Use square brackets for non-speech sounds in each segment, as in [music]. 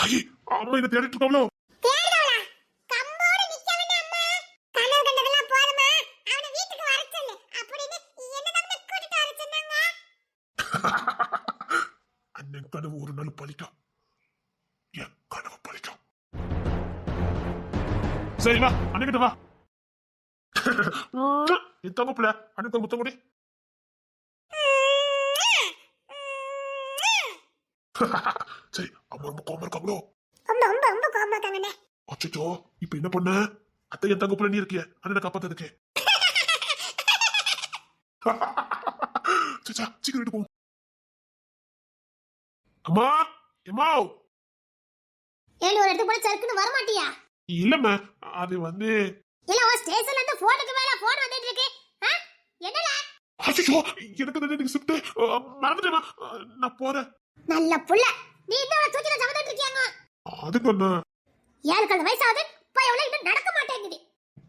ஐயே அம்மா என்ன தேடிட்டு இருக்காங்களோ? [laughs] அண்ணன் கனவு ஒரு நாள் பழிக்கும். என் கனவு பழிக்கும். சரி வா [laughs] அண்ணன் வா. என் தங்கப்புல அண்ணன் முத்தம் கொடி [laughs] சரி அம்மா ரொம்ப கோவமா இருக்காங்களோ ரொம்ப ரொம்ப ரொம்ப கோவமா இருக்காங்கண்ணே. அச்சோ இப்ப என்ன பண்ண அத்தை என் தங்கப்புல நீ இருக்கிய அண்ணனை காப்பாத்ததுக்கு சச்சா சீக்கிரம் வீட்டு போ அம்மா எம்மா ஏண்டி ஒரு இடத்துக்கு சறுக்குன்னு வர மாட்டியா? இல்லம்மா அது வந்து இல்ல, உன் ஸ்டேஷன்ல இருந்து போனுக்கு மேல போன் வந்துட்டு இருக்கு. என்னடா? அச்சோ எனக்கு தான் எனக்கு ஷிஃப்ட் மறந்துட்டேமா நான் போறேன் நல்ல புள்ள. நீ இன்னும் அவளை தூக்கி தான் சுமந்துட்டு இருக்கியாங்க? அதுக்கு என்ன? ஏழு வயசாகுது, பையன் இன்னும் நடக்க மாட்டேங்குது.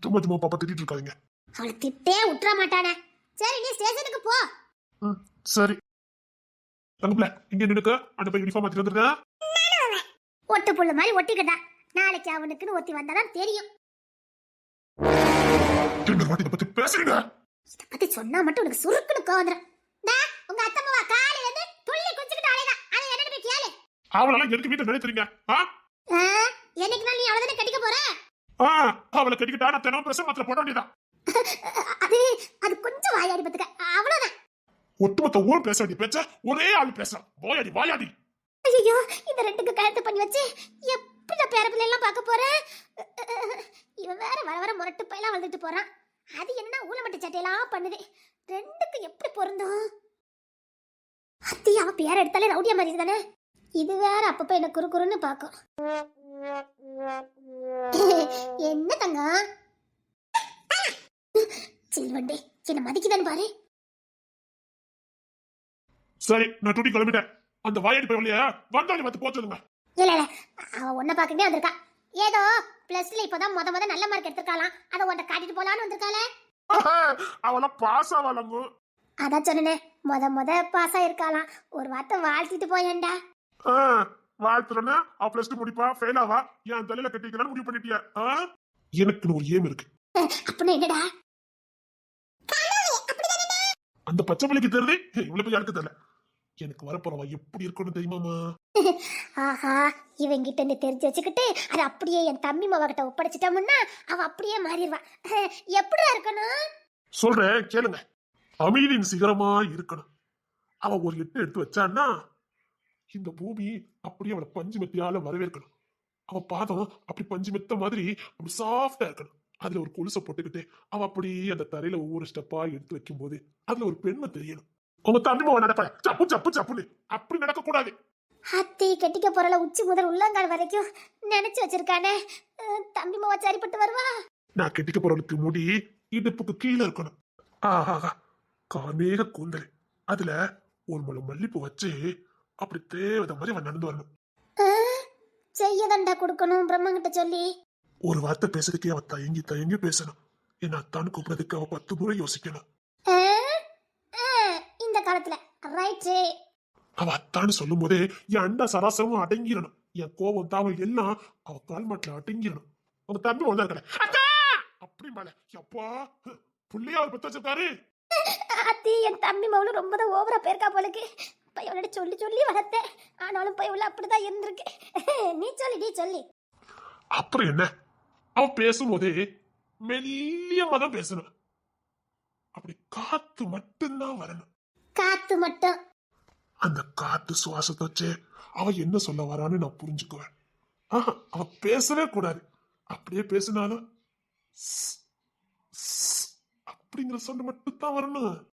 சும்மா சும்மா பாப்பா திட்டிட்டு இருக்காதீங்க. அவளை திட்டே விட்டுற மாட்டானே. சரி நீ ஸ்டேஷனுக்கு போ. சரி. இங்க நின்னுக்க. அந்த போய் யூனிஃபார்ம் மாத்திட்டு ஒட்டு புல்லு மாதிரி ஒட்டிக்கிட்டா. நாளைக்கு அவனுக்குன்னு ஒத்தி வந்தாதான் தெரியும். இதை பத்தி பேசுறீங்க? இத பத்தி சொன்னா மட்டும் உனக்கு சுருக்குன்னு கோவந்துரும் டா, உங்க அத்தம்மாவா காலையில இருந்து துள்ளி குச்சிக்கிட்டு அலையதான் அதை என்னன்னு போய் கேளு அவளெல்லாம் எதுக்கு வீட்டை நினைத்துறீங்க ஆ? ஆ, என்னைக்கு நாள் நீ அவளதானே கட்டிக்க போற? ஆ அவளை கட்டிக்கிட்டா நான் தினம் பிரசவ மாத்திரை போட வேண்டியதான் அது அது கொஞ்சம் வாயாடி பத்துக்க அவ்வளவுதான். ஒட்டுமொத்த ஊர் பேச வேண்டிய பேச்ச ஒரே ஆள் பேசுறான். வாயாடி வாயாடி. ஐயோ இந்த ரெண்டுக்கு கழுத்து பண்ணி வச்சு எப்படி நான் பேர எல்லாம் பார்க்க போறேன் இவன் வேற வர வர முரட்டு பையெல்லாம் வந்துட்டு போறான். அது என்ன ஊனமட்டு சட்டையெல்லாம் பண்ணுது. ரெண்டுக்கு எப்படி பொருந்தும்? அத்தி அவன் பேர எடுத்தாலே ரவுடியா மாதிரி தானே இது வேற அப்பப்ப என்ன குறு குறுன்னு பார்க்கும். என்ன தங்கம் சில்வண்டி என்ன மதிக்குதான்னு பாரு. சரி நான் டூட்டி கிளம்பிட்டேன் அந்த வாயாடி போய் இல்லையா வந்தாலும் வந்து போச்சுதுங்க இல்ல இல்ல அவ உன்ன பாக்கவே வந்திருக்கா. ஏதோ பிளஸ்ல இப்பதான் முத முத நல்ல மார்க் எடுத்திருக்காளாம். அதை உன்ட்ட காட்டிட்டு போலான்னு வந்திருக்காளே? அவெல்லாம் பாஸ் ஆவாளங்க அதான் சொன்னனே முத முத பாஸ் ஆயிருக்காளாம். ஒரு வார்த்தை வாழ்த்திட்டு போயேன்டா. வாழ்த்துறேன்னா அவ பிளஸ் டூ முடிப்பா. ஃபெயில் ஆவா? என் தலையில கட்டிக்கலாம்னு முடிவு பண்ணிட்டியா? ஆ? எனக்குன்னு ஒரு ஏம் இருக்கு. அப்படின்னு என்னடா? அந்த பச்சை பிள்ளைக்கு தெரியுது? இவ்வளவு போய் யாருக்கு தெரியல. எனக்கு வரப்போறவா எப்படி இருக்கணும் தெரியுமாமா ஆஹா இவங்கிட்ட இருந்து தெரிஞ்சு வச்சுக்கிட்டு அதை அப்படியே என் தம்பி மாவகிட்ட ஒப்படைச்சிட்டோம்னா அவ அப்படியே மாறிடுவா. எப்படிடா இருக்கணும்? சொல்றேன் கேளுங்க. அமைதியின் சிகரமா இருக்கணும். அவ ஒரு எட்டு எடுத்து வச்சான்னா இந்த பூமி அப்படியே அவளை பஞ்சு மெத்தியால வரவேற்கணும். அவ பாதம் அப்படி பஞ்சு மெத்த மாதிரி அப்படி சாஃப்டா இருக்கணும். அதுல ஒரு கொலுசை போட்டுக்கிட்டு அவ அப்படி அந்த தரையில ஒவ்வொரு ஸ்டெப்பா எடுத்து வைக்கும் போது அதுல ஒரு பெண்மை தெரியணும். உங்க தம்பி மாவ நடப்ப சப்பு சப்பு சப்புன்னு. அப்படி நடக்க கூடாது அத்தி கட்டிக்க போறல உச்சி முதல் உள்ளங்கால் வரைக்கும் நினைச்சு வச்சிருக்கானே. தம்பி மாவா சரிப்பட்டு வருவா? நான் கெட்டிக்க போறவளுக்கு முடி இடுப்புக்கு கீழே இருக்கணும். ஆஹா கார்மேக கூந்தல். அதுல ஒரு முழு மல்லிப்பூ வச்சு அப்படி தேவதை மாதிரி அவன் நடந்து வரணும். செய்ய தண்டா கொடுக்கணும் பிரம்மங்கிட்ட சொல்லி. ஒரு வார்த்தை பேசுறதுக்கே அவ தயங்கி தயங்கி பேசணும். என் அத்தான்னு கூப்பிடுறதுக்கு அவ பத்து முறை யோசிக்கணும். இந்த காலத்துல. ரைட்டு அவ அத்தான்னு சொல்லும் போதே என் அண்டா சராசரமும் அடங்கிடணும். என் கோபம் தாவல் எல்லாம் அவ கால் மாட்டில் அடங்கிடணும். உங்க தம்பி வந்தா இருக்கல. அத்தா! அப்படி மேல எப்பா? புள்ளையா அவர் பத்து வச்சிருக்காரு. அத்தி என் தம்பி மவளும் ரொம்ப தான் ஓவரா போயிருக்கா போலுக்கு. பையனோட சொல்லி சொல்லி வளர்த்தேன். ஆனாலும் பையன் அப்படிதான் இருந்திருக்கு. நீ சொல்லி நீ சொல்லி. அப்புறம் என்ன? அவ பேசும்போதே மெல்லியமா தான் பேசணும். அப்படி காத்து மட்டும்தான் வரணும். காத்து மட்டும். அந்த காத்து சுவாசத்தை வச்சு அவ என்ன சொல்ல வரான்னு நான் புரிஞ்சுக்குவேன். ஆஹா அவ பேசவே கூடாது. அப்படியே பேசினாலும் அப்படிங்கிற சொன்ன மட்டும் தான் வரணும்.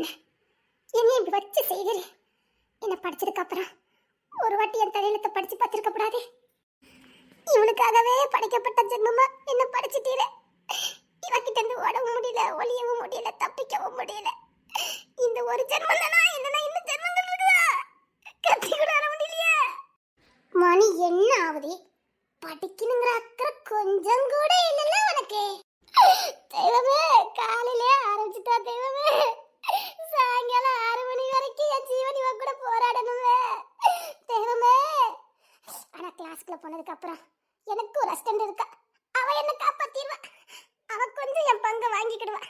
செய்கிறீங்க என்னை இப்படி வச்சு செய்கிறீ என்னை படிச்சதுக்கு அப்புறம் ஒரு வாட்டி என் தலையெழுத்தை படிச்சு பார்த்துருக்க கூடாது. இவனுக்காகவே படைக்கப்பட்ட ஜென்மமா என்ன படிச்சுட்டீரே. இவகிட்ட இருந்து ஓடவும் முடியல ஒளியவும் முடியல தப்பிக்கவும் முடியல. இந்த ஒரு ஜென்மம் தானா? இல்லைன்னா இன்னும் ஜென்மங்கள் இருக்குதா? கத்தி கூட வர மணி என்ன ஆகுது படிக்கணுங்கிற அக்கறை கொஞ்சம் கூட இல்லைல்ல உனக்கு. தெய்வமே காலையிலே ஆரம்பிச்சுட்டா தெய்வமே. சாயங்காலம் ஆறு மணி வரைக்கும் என் ஜீவன் இவன் கூட போராடணுமே. தெருமே ஆனா கிளாஸ்க்குள்ள போனதுக்கு அப்புறம் எனக்கு ஒரு அஸ்டண்ட் இருக்கா. அவ என்ன காப்பாத்திடுவா. அவ கொஞ்சம் என் பங்கு வாங்கிக்கிடுவா.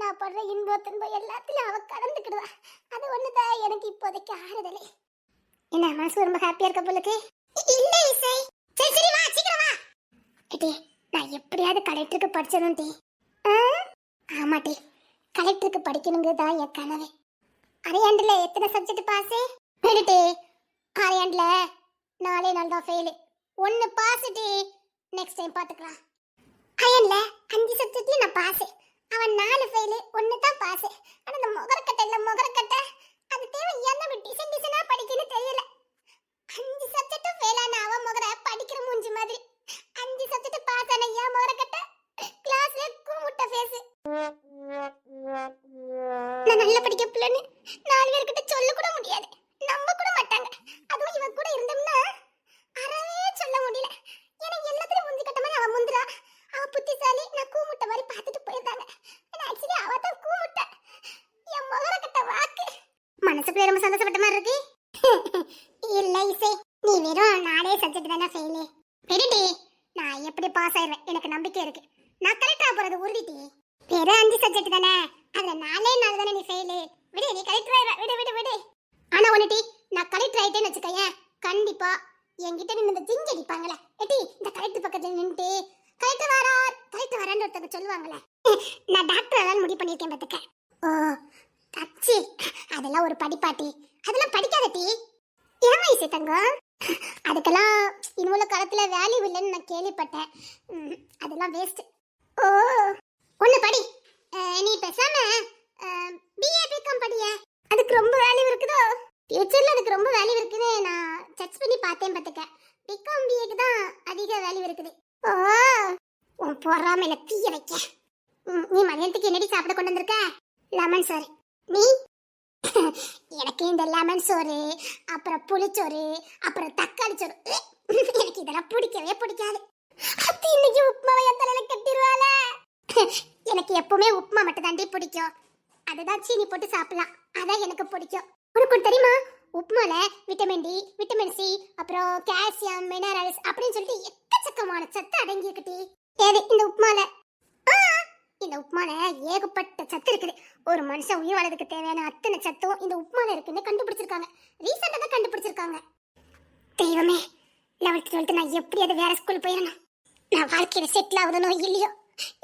நான் படுற இன்போ துன்போ எல்லாத்துலயும் அவ கலந்துக்கிடுவா. அது ஒண்ணுதான் எனக்கு இப்போதைக்கு ஆறுதலே. என்ன மனசு ரொம்ப ஹாப்பியா இருக்க போலுக்கு? இல்லை இசை. சரி சரி வா சீக்கிரம் வா. நான் எப்படியாவது கலெக்டருக்கு படிச்சதும் டி. ஆமாட்டி கலெக்டருக்கு படிக்கணுங்கிறது தான் என் கனவு. அரையாண்டுல எத்தனை சப்ஜெக்ட் பாஸு டி அரையாண்டில் நாலே நாள் தான் ஃபெயிலு ஒன்று பாஸுட்டு நெக்ஸ்ட் டைம் பார்த்துக்கலாம் அயன்ல அஞ்சு சப்ஜெக்ட்லேயும் நான் பாஸ் அவன் நாலு ஃபெயிலு ஒன்று தான் பாஸு ஆனால் இந்த முகரக்கட்டை இல்லை முகரக்கட்டை. அது தேவை என்ன டிசைன் டிசைனாக படிக்கணும்னு தெரியல. அஞ்சு சப்ஜெக்ட்டும் ஃபெயில் ஆன அவன் முகர படிக்கிற மூஞ்சி மாதிரி. அஞ்சு சப்ஜெக்ட் பாஸ் ஆன ஏன் முகரக்கட்டை? கிளாஸ்ல கூமுட்ட ஃபேஸ் நான் நல்லா படிக்க பிள்ளைன்னு நாலு பேர்கிட்ட சொல்ல கூட முடியாது. நம்ப கூட மாட்டாங்க. அதுவும் இவன் கூட இருந்தோம்னா அறவே சொல்ல முடியல. ஏன்னா எல்லாத்துலயும் முந்தி கட்ட மாதிரி அவன் முந்துரா. அவ புத்திசாலி. நான் கூமுட்ட மாதிரி பார்த்துட்டு போயிருந்தாங்க. ஆக்சுவலி அவ தான் கூமுட்ட. என் முகர கட்ட வாக்கு. மனசுக்குள்ள ரொம்ப சந்தோஷப்பட்ட மாதிரி இருக்கு இல்ல இசை நீ வெறும் நாலே சப்ஜெக்ட் தானே ஃபெயிலு பெருடி நான் எப்படி பாஸ் ஆயிடுவேன் எனக்கு நம்பிக்கை இருக்கு நான் கரெக்டா போறது உறுதிட்டி வெறும் அஞ்சு சப்ஜெக்ட் தானே அதுல நாலே நாள் தானே நீ ஃபெயிலு விடு நீ கரெக்ட் ஆயிடுவ விடு விடு விடு ஆனா ஒண்ணுட்டி நான் கரெக்ட் ஆயிட்டேன்னு வச்சுக்கயேன் கண்டிப்பா என்கிட்ட நின்று இந்த ஜிஞ்சி அடிப்பாங்களே எட்டி இந்த கரெக்ட் பக்கத்துல நின்று கரெக்ட் வரார் கரெக்ட் வரான்னு ஒருத்தங்க சொல்லுவாங்களே நான் டாக்டர் அதான் முடிவு பண்ணியிருக்கேன் பார்த்துக்க. ஓ தச்சு. அதெல்லாம் ஒரு படிப்பாட்டி. அதெல்லாம் படிக்காத டி. என் வயசு தங்கம்? அதுக்கெல்லாம் இனிமுள்ள காலத்தில் வேல்யூ இல்லைன்னு நான் கேள்விப்பட்டேன். அதெல்லாம் வேஸ்ட் ஓ ஒன்று படி. நீ பேசாம பிஏ பிகாம் படிய. அதுக்கு ரொம்ப வேல்யூ இருக்குதோ? ஃபியூச்சரில் அதுக்கு ரொம்ப வேல்யூ இருக்குன்னு நான் சர்ச் பண்ணி பார்த்தேன் பார்த்துக்க. பிகாம் பிஏக்கு தான் அதிக வேல்யூ இருக்குது. ஓ உன் என்ன தீய வைக்க. நீ மதியத்துக்கு என்னடி சாப்பிட கொண்டு வந்திருக்க? லெமன் சோறு. நீ? எனக்கு இந்த லெமன் சோறு அப்புறம் புளிச்சோறு அப்புறம் தக்காளி சோறு. எனக்கு இதெல்லாம் பிடிக்கவே பிடிக்காது. அத்தி இன்னைக்கு உப்புமாவை என் தலையில கட்டிடுவாள எனக்கு எப்பவுமே உப்புமா மட்டும் தாண்டி பிடிக்கும். அதுதான் சீனி போட்டு சாப்பிடலாம். அதான் எனக்கு பிடிக்கும். உனக்கு தெரியுமா? உப்புமால விட்டமின் டி விட்டமின் சி அப்புறம் கால்சியம் மினரல்ஸ் அப்படின்னு சொல்லிட்டு எக்கச்சக்கமான சத்து அடங்கியிருக்குட்டி ஏது இந்த உப்புமால. இந்த உப்புமால ஏகப்பட்ட சத்து இருக்குது. ஒரு மனுஷன் உயிர் வாழறதுக்கு தேவையான அத்தனை சத்தும் இந்த உப்புமால இருக்குன்னு கண்டுபிடிச்சிருக்காங்க. ரீசெண்டாக தான் கண்டுபிடிச்சிருக்காங்க. தெய்வமே லெவல்த் டுவெல்த்து நான் எப்படி அது வேற ஸ்கூல் போயிடணும். நான் வாழ்க்கையில செட்டில் ஆகுதனோ இல்லையோ?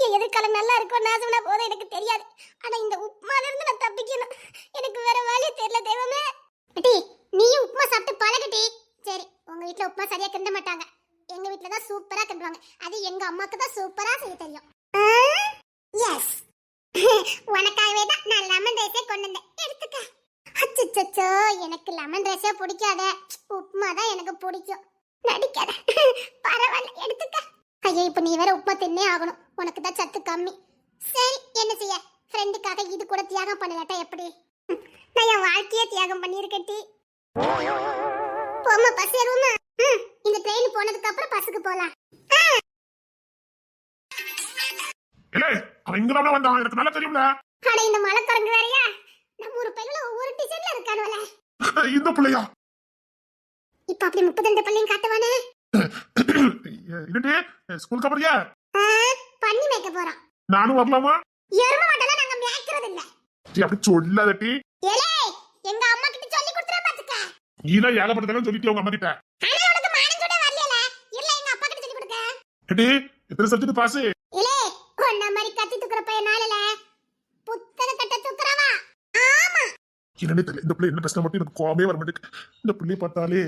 என் எதிர்காலம் நல்லா இருக்கும் நாசம்னா போதும் எனக்கு தெரியாது. ஆனா இந்த உப்புமால இருந்து நான் தப்பிக்கணும். எனக்கு வேற வழி தெரியல தெய்வமே. அடி நீயும் உப்புமா சாப்பிட்டு பழகட்டி. சரி உங்க வீட்ல உப்புமா சரியா கிண்ட மாட்டாங்க. எங்க வீட்ல தான் சூப்பரா கிண்டுவாங்க. அது எங்க அம்மாக்கு தான் சூப்பரா செய்ய தெரியும். எஸ் [laughs] உனக்காகவே தான் நான் லெமன் ரைஸே கொண்டு வந்தேன். எடுத்துக்க. அச்சச்சோ எனக்கு லெமன் ரைஸே பிடிக்காத. உப்புமா தான் எனக்கு பிடிக்கும். நடிக்காத. [laughs] பரவாயில்ல எடுத்துக்க. ஐயோ இப்போ நீ வேற உப்புமா தின்னே ஆகணும். உனக்கு தான் சத்து கம்மி. சரி என்ன செய்ய? ஃப்ரெண்டுக்காக இது கூட தியாகம் பண்ணலாட்டா எப்படி? நான் என் வாழ்க்கையே தியாகம் பண்ணியிருக்கட்டி போமா பஸ் ஏறுவோமா இந்த ட்ரெயின் போனதுக்கு அப்புறம் பஸ்ஸுக்கு போலாம். இல்ல அவன் இங்கதான் வந்தான். எனக்கு நல்லா தெரியும்ல. அட இந்த மலைக்கரங்கு வேறயா? நம்ம ஒரு பையில ஒவ்வொரு டிசைன்ல இருக்கானுவல. [laughs] இந்த பிள்ளையா? இப்ப அப்படி முப்பத்தெண்டு பள்ளியும் காட்டுவானே? [clears throat] இதுட்டு ஸ்கூலுக்கு அப்புறியா ஆ, பண்ணி வைக்க போறோம் நானும் வரலாமா? எரும மாட்டெல்லாம் நாங்க மேய்க்கிறது இல்ல டீ அப்படி சொல்லாதட்டி. எங்க அம்மா கிட்ட சொல்லி கொடுத்துற பாத்துக்க. ஏகப்பட்டதெல்லாம் சொல்லிட்டு உங்க அம்மா கிட்ட ஆனா உனக்கு மானம் கூட வரல இல்ல எங்க அப்பா கிட்ட சொல்லி கொடுக்க. ஏடி எத்தனை சப்ஜெக்ட் பாஸ் இலே உன்ன மாதிரி கத்தி தூக்குற பையனால புத்தக கட்ட தூக்குறவா? ஆமா. என்னன்னே தெரியல. இந்த பிள்ளை என்ன பேசினா மட்டும் எனக்கு கோவமே வர மாட்டேங்குது. இந்த பிள்ளைய பார்த்தாலே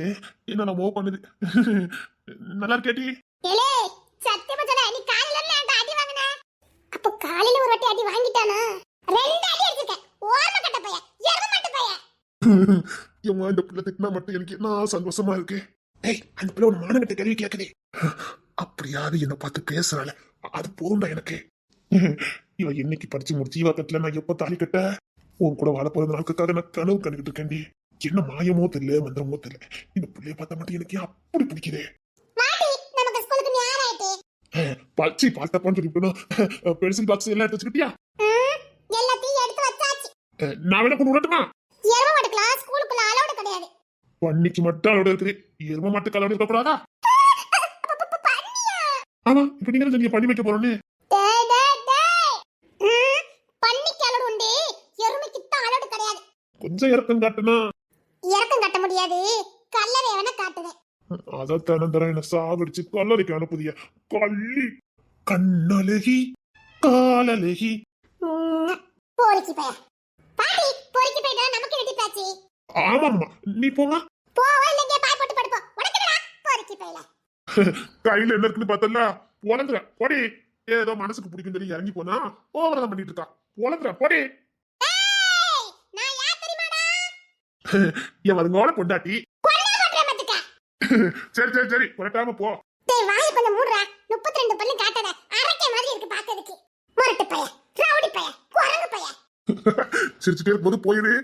என்ன நான் பண்ணுது. நல்லா இருக்கேட்டி இலே சத்தியமா சொல்ல நீ காலையில இருந்து அடி வாங்கின. அப்ப காலையில ஒரு வாட்டி அடி வாங்கிட்டானா? ரெண்டு அடி ஓரமா கட்ட பையன் எரும மாட்டு பையன். [laughs] ஏம்மா இந்த பிள்ளை திட்டினா மட்டும் எனக்கு என்ன சந்தோஷமா இருக்கு? ஏய் அந்த பிள்ளை ஒரு மானங்கிட்ட கேள்வி கேட்குதே. [laughs] அப்படியாவது என்னை பார்த்து பேசுறாள். அது போதும்டா எனக்கு. [laughs] இவ என்னைக்கு படிச்சு முடிச்சு இவ கட்டல நான் எப்ப தாலி கட்ட? உன் கூட வாழ போற நாளுக்காக நான் கனவு கண்டுகிட்டு இருக்கேன்டி. என்ன மாயமோ தெரியல மந்திரமோ தெரியல. இந்த பிள்ளைய பார்த்தா மட்டும் எனக்கு அப்படி பிடிக்குதே? பச்சி பார்த்தப்பான்னு சொல்லிவிட்டோம் பென்சில் பாக்ஸ் எல்லாம் எடுத்து வச்சுக்கிட்டியா? நான் வேணா கொண்டு விடட்டுமா? எரும மாட்டுக்கெல்லாம் ஸ்கூலுக்குள்ள அலௌட் கிடையாது. பண்ணிக்கு மட்டும் அலௌட் இருக்குது. எரும மாட்டுக்கு அலௌட் இருக்க கூடாதா ஆமா இப்ப நீங்க நீங்க பண்ணி வைக்க போறோம்னு பண்ணிக்கு அலௌட் உண்டு. கொஞ்சம் இறக்கம் காட்டுனா? இறக்கம் காட்ட முடியாது. கல்லறை வேணா காட்டுவேன். அதான் தனந்தரம் என்ன சாகடிச்சு கல்லறைக்கு அனுப்புதிய? கள்ளி கண்ணழகி காலழகி. பாச்சி ஆமாம்மா நீ போமா போவா இல்லைங்க பாய் போட்டு படுப்போம். உனக்கு என்னடா போரிக்கு பையில [laughs] கையில என்ன இருக்குன்னு பார்த்தல பொழந்துற பொடி. ஏதோ மனசுக்கு பிடிக்கும் சொல்லி இறங்கி போனா ஓவரம் பண்ணிட்டு இருக்கா. பொழந்துற பொடி. [laughs] என் மாட்டேன் பாத்துக்க. [laughs] சரி சரி சரி. புரட்டாம போ. டேய் வாய் கொஞ்சம் மூடுறா. 32 பல்லு காட்டாத. அரக்கை மாதிரி இருக்கு பாக்கிறதுக்கு முரட்டு பைய ரவுடி பைய குரங்கு பைய. சிரிச்சுட்டே இருக்கும்போது போயிரு.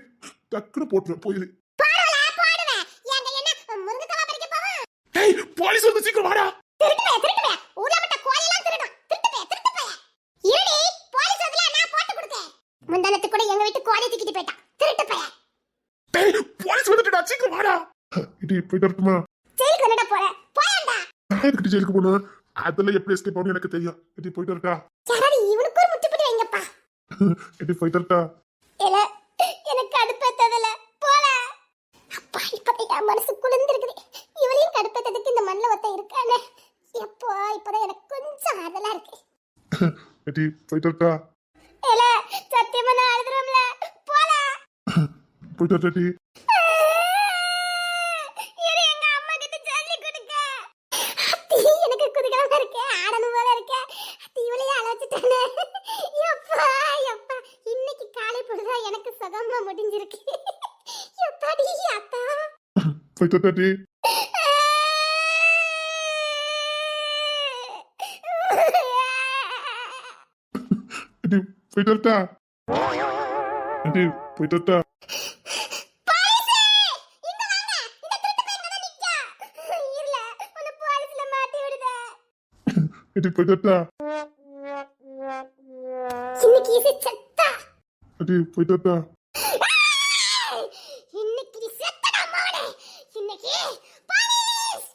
டக்குன்னு போட்டுருவேன் போயிரு. பாடுவல பாடுவேன் எங்க என்ன முருங்கக்காவா பறிக்க போவோம் டேய் போலீஸ் வந்து சீக்கிரம் வாடா. திருட்டு பைய திருட்டு பைய ஊர்ல மட்டும் கோழி எல்லாம் திருடும். திருட்டு பைய திருட்டு பைய இருடி போலீஸ் வந்து நான் போட்டு கொடுத்தேன். முந்தானத்து கூட எங்க வீட்டு கோழி தூக்கிட்டு போயிட்டான். திருட்டு பைய டேய் போலீஸ் வந்துட்டுடா சீக்கிரம் வாடா. இடி போயிட்டு வரட்டுமா? ஜெயிலுக்கு போகணும்? அதெல்லாம் எப்படி எஸ்கேப் ஆகணும் எனக்கு தெரியும். இடி போயிட்டு யாராவது இவனுக்கு ஒரு முட்டுப்பிடி வைங்கப்பா. இடி போயிட்டு வரட்டா இல்ல எனக்கு கடுப்பேத்ததில்ல போல அப்பா இப்பதான் என் மனசு குளிர்ந்திருக்குது. இவளையும் கடுப்பேத்ததுக்கு இந்த மண்ணில் ஒருத்தன் இருக்கானே. எப்போ இப்பதான் எனக்கு கொஞ்சம் ஆதலா இருக்கு. இடி போயிட்டு வரட்டா? இல்ல சத்தியமா நான் அழுதுறோம்ல. போல போயிட்டு அத்தி, எனக்கு இருக்கு இருக்கு. சுகமா முடிஞ்சிருக்கு. எப்பாடி வரட்டி இடி போயிட்டு வரட்டா. இடி போயிட்டு வரட்டா. இடி போயிட்டு வரட்டா. இடி போயிட்டு வரட்டா இன்னைக்கு நீ செத்தடா மாடே இன்னைக்கு போலீஸ்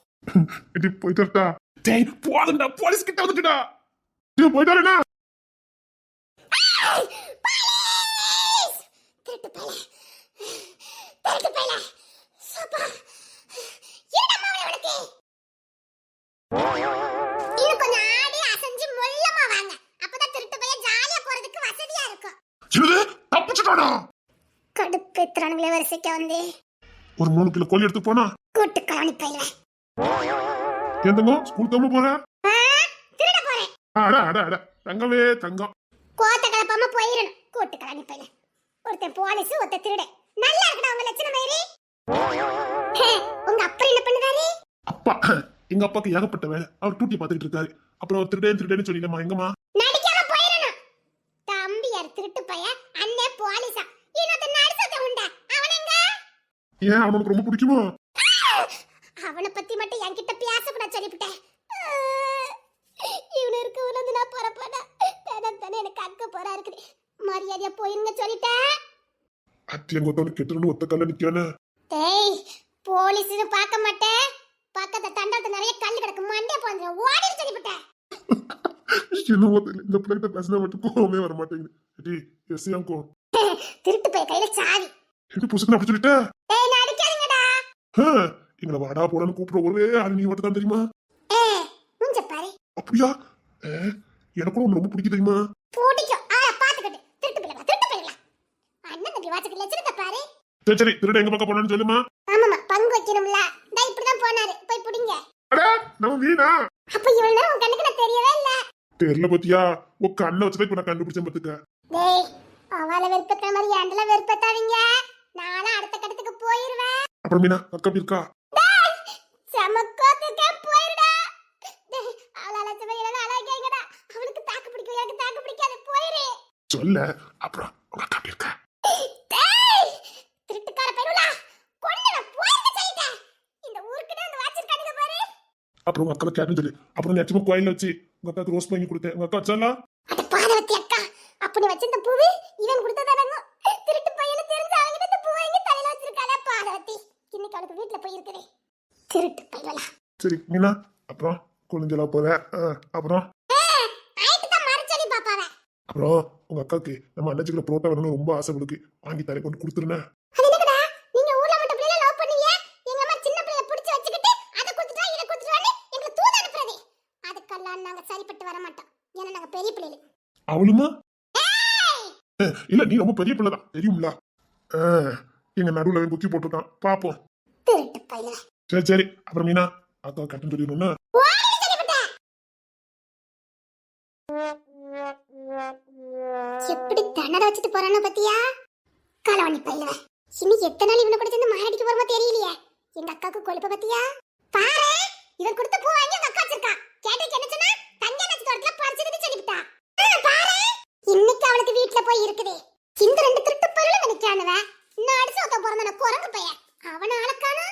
இடி போயிட்டு டேய் போதும்டா போலீஸ் கிட்ட வந்துட்டுடா. டேய் போயிட்டு வரேனா போலீஸ் திருட்டு பையல. திருட்டு பையல. சப்பா. என்னடா மாவனே உனக்கு? இன்னும் கொஞ்சம் ஆடி அசைஞ்சு மொல்லமா வாங்க. அப்பதான் திருட்டு பையன் ஜாலியா போறதுக்கு வசதியா இருக்கும். என்னது? தப்பிச்சுட்டானா? கடுப்பேத்துறானுங்களே வரிசைக்கு வந்து. ஒரு மூணு கிலோ கோழி எடுத்து போனா? கூட்டு கலாணி பையல எந்தங்க? ஸ்கூல் தம்ப போறேன் திருட போறேன். அட அட அட. தங்கமே தங்கம். கோத்த கலப்பாம போயிடணும் கூட்டு கலாணி பையல ஒருத்தன் போலீஸ் ஒருத்தன் திருட. நல்லா இருக்கடா உங்க லட்சணம் மயிரி உங்க அப்பா என்ன பண்ணுறாரு அப்பா எங்க அப்பாக்கு ஏகப்பட்ட வேலை. அவர் டூட்டி பார்த்துக்கிட்டு இருக்காரு. அப்புறம் திருடேன் திருடேன்னு சொல்லிடமா எங்கம்மா? நடிக்காம போயிடணும் தம்பியார் திருட்டு பையன்? அண்ணே போலீஸா? இன்னொருத்த நடிச்சத உண்டா? அவன் எங்க? ஏன் அவனுக்கு ரொம்ப பிடிக்குமா? அவனை பத்தி மட்டும் என்கிட்ட பேசக்கூடாது சொல்லிவிட்டேன். இவனு இருக்க இருந்து நான் போறப்படா தினம் தானே எனக்கு அக்க போறா இருக்குது. மரியாதையா போயிருங்க சொல்லிட்டேன். அத்தி எங்க ஒருத்தவனு கெட்டுறன்னு ஒத்த கல்ல நிக்கானே டேய் போலீஸ்னு பார்க்க மாட்டேன். பக்கத்துல தண்டத்தை நிறைய கல் கிடக்கு மண்டே போந்துடும் ஓடிட்டு சொல்லிவிட்டேன். என்னவோ தெரியல இந்த பிள்ளைகிட்ட பேசினா மட்டும் கோவமே வர மாட்டேங்குது. டி எஸ் அங்கோ. திருட்டு பைய கையில சாவி. எப்படி புசுக்கு அப்படி சொல்லிட்ட? ஏய் நடிக்காதீங்கடா ஆ, எங்களை வாடா போடான்னு கூப்பிடுற ஒரே ஆள் நீ மட்டும் தான் தெரியுமா அப்படியா? எனக்கு கூட ரொம்ப பிடிக்கும் தெரியுமா? சரி சரி திருட எங்க பக்கம் போனான்னு சொல்லுமா? ஆமாமா பங்கு வைக்கணும்ல. டேய் இப்படிதான் போனாரு. போய் புடிங்க. அட நம்ம வீணா? அப்ப நேரம் உன் கண்ணுக்கு நான் தெரியவே இல்ல. தெரியல பத்தியா? உன் கண்ணை வச்சுதான் இப்ப நான் கண்டுபிடிச்சேன் பாத்துக்க. டேய் அவளை வெறுப்பேத்த மாதிரி ஏண்டல வெறுப்பேத்தாதீங்க. நானும் அடுத்த கட்டத்துக்கு போயிருவேன். அப்புறம் மீனா அக்கா இருக்கா? சமக்கோத்துக்கே போயிருடா. டேய் அவளை அழைச்ச மாதிரி எல்லாம் அழகாங்கடா அவனுக்கு தாக்கு பிடிக்கும் எனக்கு தாக்கு பிடிக்காது போயிரு. சொல்ல அப்புறம் அக்கா எப்படி இருக்கா? திருட்டுக்கார பெருலா கொன்னுவ போயிருங்க சொல்லிட்டேன். இந்த ஊருக்கு வந்து வச்சிருக்கானுங்க பாரு. அப்புறம் அக்கா கேட்டுன்னு சொல்லி. அப்புறம் நேற்றுமா கோயில்ல வச்சு உங்க அக்காக்கு ரோஸ் வாங்கி கொடுத்தேன். உங்க அக்கா வச்சாலா அட பாதவத்தி அக்கா அப்படி வச்சிருந்த பூவு இவன் கொடுத்ததானங்க திருட்டு பையனு தெரிஞ்சு அவங்க இந்த பூவை எங்க தலையில வச்சிருக்காளே பாதவத்தி இன்னைக்கு அவளுக்கு வீட்டுல போய் இருக்குது திருட்டு பையலா மீனா அப்புறம் குளிஞ்சலா போற. அப்புறம்? அப்புறம் உங்க அக்காவுக்கு நம்ம அண்ணச்சிக்கிற புரோட்டா வேணும்னு ரொம்ப ஆசைப்படுக்கு வாங்கி தரேன் கொண்டு கொடுத்துருனே அவளுமா? இல்ல நீ ரொம்ப பெரிய பிள்ளை தான். தெரியும்ல? எங்க நடுவுல குத்தி போட்டிருக்கான். பாப்போம். சரி சரி. அப்புறம் மீனா? அக்கா கட்டுன்னு சொல்லிடணும்னா எப்படி தன்னட வச்சுட்டு போறானோ பத்தியா? காலவணி பையல இன்னைக்கு எத்தனை நாள் இவனை கொடுத்து சேர்ந்து மாரடிக்க போறோமோ தெரியலையே. எங்க அக்காவுக்கு கொழுப்ப பத்தியா? பாரு இவன் கொடுத்த பூ வாங்கி உங்க அக்கா வச்சிருக்கா. கேட்டதுக்கு என்ன சொன்னா? தங்க நட்சத்திரத்துல பறிச்சதுன்னு சொல்லிவிட்டா பாரு இன்னைக்கு அவளுக்கு வீட்டுல போய் இருக்குது. இந்த ரெண்டு திருட்டு பொருளும் நினைக்கானுவ நான் அடிச்சு ஒருத்த பிறந்தான? குரங்கு பையன். அவன ஆளக்கானா